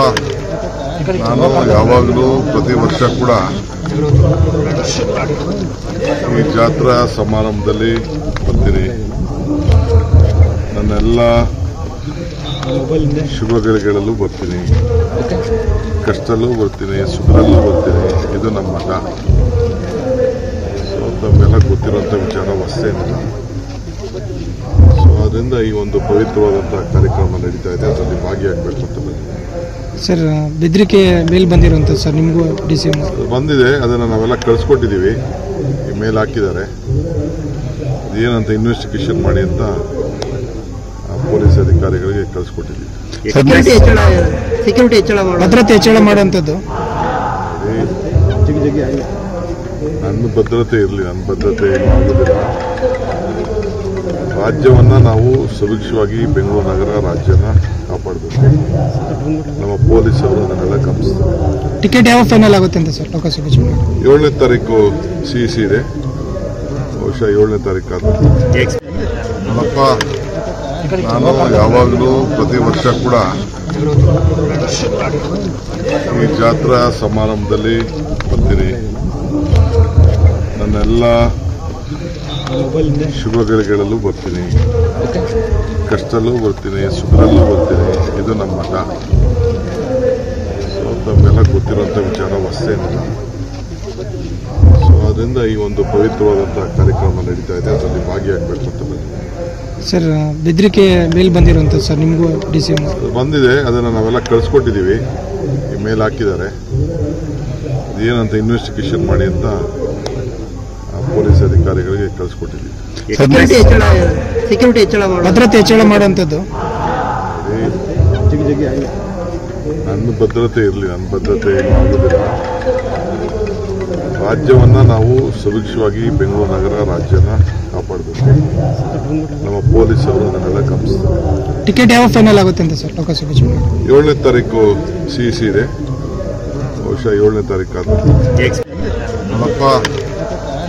ನಾನು ಯಾವಾಗಲೂ ಪ್ರತಿ ವರ್ಷ ಕೂಡ ಈ ಜಾತ್ರಾ ಸಮಾರಂಭದಲ್ಲಿ ಬರ್ತೀನಿ. ನನ್ನೆಲ್ಲ ಶುಭಗಳಿಗೆಲ್ಲೂ ಬರ್ತೀನಿ. ಕಷ್ಟದಲ್ಲೂ ಬರ್ತೀನಿ, ಸುಖದಲ್ಲೂ ಬರ್ತೀನಿ. ಇದು ನಮ್ಮ ಮಠ. ಸೊ, ತಮ್ಮೆಲ್ಲ ಗೊತ್ತಿರುವಂಥ ವಿಚಾರ ಹೊಸೇನಿಲ್ಲ ಅದರಿಂದ ಈ ಒಂದು ಪವಿತ್ರವಾದಂತಹ ಕಾರ್ಯಕ್ರಮ ನಡೀತಾ ಇದೆ ಅದರಲ್ಲಿ ಭಾಗಿಯಾಗಬೇಕು ಅಂತ ಸರ್ ಬೆದರಿಕೆ ಮೇಲ್ ಬಂದಿರುವಂತ ಸರ್ ನಿಮಗೂ ಡಿ ಸಿ ಬಂದಿದೆ ಅದನ್ನು ನಾವೆಲ್ಲ ಕಳಿಸ್ಕೊಟ್ಟಿದ್ದೀವಿ ಈ ಮೇಲ್ ಹಾಕಿದ್ದಾರೆ. ಏನಂತ ಇನ್ವೆಸ್ಟಿಗೇಷನ್ ಮಾಡಿ ಅಂತ ಪೊಲೀಸ್ ಅಧಿಕಾರಿಗಳಿಗೆ ಕಳಿಸ್ಕೊಟ್ಟಿದ್ದೀವಿ ಸೆಕ್ಯೂರಿಟಿ ಹೆಚ್ಚಳ ಸೆಕ್ಯೂರಿಟಿ ಹೆಚ್ಚಳ ಮಾಡೋದು. ಭದ್ರತೆ ಹೆಚ್ಚಳ ಮಾಡುವಂಥದ್ದು? ನನ್ನ ಭದ್ರತೆ ಇರಲಿ ನನ್ನ ಭದ್ರತೆ ಏನು ಆಗೋದಿಲ್ಲ ರಾಜ್ಯವನ್ನ ನಾವು ಸುಭಿಕ್ಷವಾಗಿ ಬೆಂಗಳೂರು ನಗರ ರಾಜ್ಯನ ಕಾಪಾಡಬೇಕು. ನಮ್ಮ ಪೊಲೀಸರು ಅದನ್ನೆಲ್ಲ ಕಮಿಸ್ತಾರೆ ಟಿಕೆಟ್ ಯಾವ ಫೈನಲ್ ಆಗುತ್ತೆ ಅಂತ ಸರ್ ಲೋಕಸಭೆ ಚುನಾವಣೆ? ಏಳನೇ ತಾರೀಕು ಸಿ ಸಿ ಇದೆ. ಬಹುಶಃ ಏಳನೇ ತಾರೀಕು ನೋಡಪ್ಪ ನಾನು ಯಾವಾಗಲೂ ಪ್ರತಿ ವರ್ಷ ಕೂಡ ಈ ಜಾತ್ರಾ ಸಮಾರಂಭದಲ್ಲಿ ಬರ್ತೀನಿ. ನನ್ನೆಲ್ಲ ಶುಭಗಳಿಗೆಲ್ಲೂ ಬರ್ತೀನಿ. ಕಷ್ಟದಲ್ಲೂ ಬರ್ತೀನಿ ಸುಖದಲ್ಲೂ ಬರ್ತೀನಿ. ಇದು ನಮ್ಮ ಮಠ. ಸೊ ತಮ್ಮೆಲ್ಲ ಗೊತ್ತಿರುವಂಥ ವಿಚಾರ ಹೊಸೇನಿಲ್ಲ ಸೊ ಅದರಿಂದ ಈ ಒಂದು ಪವಿತ್ರವಾದಂಥ ಕಾರ್ಯಕ್ರಮ ನಡೀತಾ ಇದೆ. ಅದರಲ್ಲಿ ಭಾಗಿಯಾಗಬೇಕು ಅಂತ ಸರ್ ಬೆದರಿಕೆ ಮೇಲ್ ಬಂದಿರುವಂಥ ಸರ್ ನಿಮಗೂ ಡಿ ಸಿ ಬಂದಿದೆ. ಅದನ್ನು ನಾವೆಲ್ಲ ಕಳಿಸ್ಕೊಟ್ಟಿದ್ದೀವಿ. ಈ ಮೇಲ್ ಹಾಕಿದ್ದಾರೆ. ಏನಂತ ಇನ್ವೆಸ್ಟಿಗೇಷನ್ ಮಾಡಿ ಅಂತ ಪೊಲೀಸ್ ಅಧಿಕಾರಿಗಳಿಗೆ ಕಳಿಸ್ಕೊಟ್ಟಿದ್ದೀವಿ. ಸೆಕ್ಯೂರಿಟಿ ಹೆಚ್ಚಳ ಸೆಕ್ಯೂರಿಟಿ ಹೆಚ್ಚಳ ಭದ್ರತೆ ಹೆಚ್ಚಳ ಮಾಡುವಂಥದ್ದು? ನನ್ನ ಭದ್ರತೆ ಇರಲಿ ನನ್ನ ಭದ್ರತೆ ಏನು ಆಗೋದಿಲ್ಲ. ರಾಜ್ಯವನ್ನ ನಾವು ಸುಭಿಕ್ಷವಾಗಿ ಬೆಂಗಳೂರು ನಗರ ರಾಜ್ಯನ ಕಾಪಾಡಬೇಕು. ನಮ್ಮ ಪೊಲೀಸರು ಅದನ್ನೆಲ್ಲ ಗಮನಿಸ್ತಾರೆ ಟಿಕೆಟ್ ಯಾವ ಫೈನಲ್ ಆಗುತ್ತೆ ಅಂತ ಸರ್ ಲೋಕಸಭೆ ಚುನಾವಣೆ? ಏಳನೇ ತಾರೀಕು ಸಿ ಸಿ ಇದೆ. ಬಹುಶಃ ಏಳನೇ ತಾರೀಕು ಆದ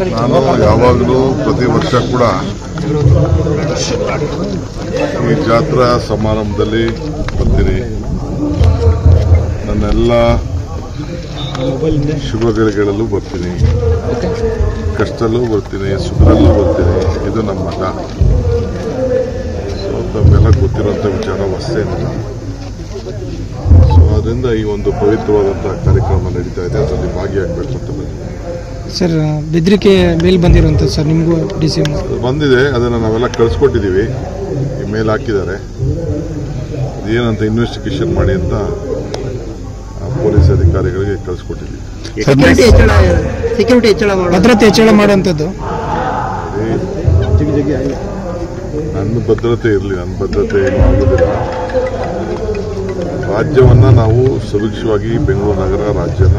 ನಾನು ಯಾವಾಗಲೂ ಪ್ರತಿ ವರ್ಷ ಕೂಡ ಈ ಜಾತ್ರಾ ಸಮಾರಂಭದಲ್ಲಿ ಬರ್ತೀನಿ. ನನ್ನೆಲ್ಲ ಶುಭಗಳಿಗಳಲ್ಲೂ ಬರ್ತೀನಿ. ಕಷ್ಟದಲ್ಲೂ ಬರ್ತೀನಿ, ಸುಖದಲ್ಲೂ ಬರ್ತೀನಿ. ಇದು ನಮ್ಮ ಮಠ. ಸೊ ತಮ್ಮೆಲ್ಲ ಗೊತ್ತಿರುವಂಥ ವಿಚಾರ ಹೊಸೇನಿಲ್ಲ ಸೊ ಅದರಿಂದ ಈ ಒಂದು ಪವಿತ್ರವಾದಂಥ ಕಾರ್ಯಕ್ರಮ ನಡೀತಾ ಇದೆ. ಅದರಲ್ಲಿ ಭಾಗಿಯಾಗಬೇಕು ಅಂತ ಸರ್ ಬೆದರಿಕೆ ಮೇಲ್ ಬಂದಿರುವಂಥದ್ದು ಸರ್ ನಿಮಗೂ ಡಿ ಸಿ ಎಂ ಬಂದಿದೆ ಅದನ್ನು ನಾವೆಲ್ಲ ಕಳಿಸ್ಕೊಟ್ಟಿದ್ದೀವಿ ಈ ಮೇಲ್ ಹಾಕಿದ್ದಾರೆ. ಏನಂತ ಇನ್ವೆಸ್ಟಿಗೇಷನ್ ಮಾಡಿ ಅಂತ ಪೊಲೀಸ್ ಅಧಿಕಾರಿಗಳಿಗೆ ಕಳಿಸ್ಕೊಟ್ಟಿದ್ದೀವಿ ಸೆಕ್ಯೂರಿಟಿ ಹೆಚ್ಚಳ ಸೆಕ್ಯೂರಿಟಿ ಹೆಚ್ಚಳ ಮಾಡೋದು ಭದ್ರತೆ ಹೆಚ್ಚಳ ಮಾಡುವಂಥದ್ದು? ನನ್ನ ಭದ್ರತೆ ಇರಲಿ ನನ್ನ ಭದ್ರತೆ ಏನು ಆಗೋದಿಲ್ಲ. ರಾಜ್ಯವನ್ನ ನಾವು ಸುಭಿಕ್ಷವಾಗಿ ಬೆಂಗಳೂರು ನಗರ ರಾಜ್ಯನ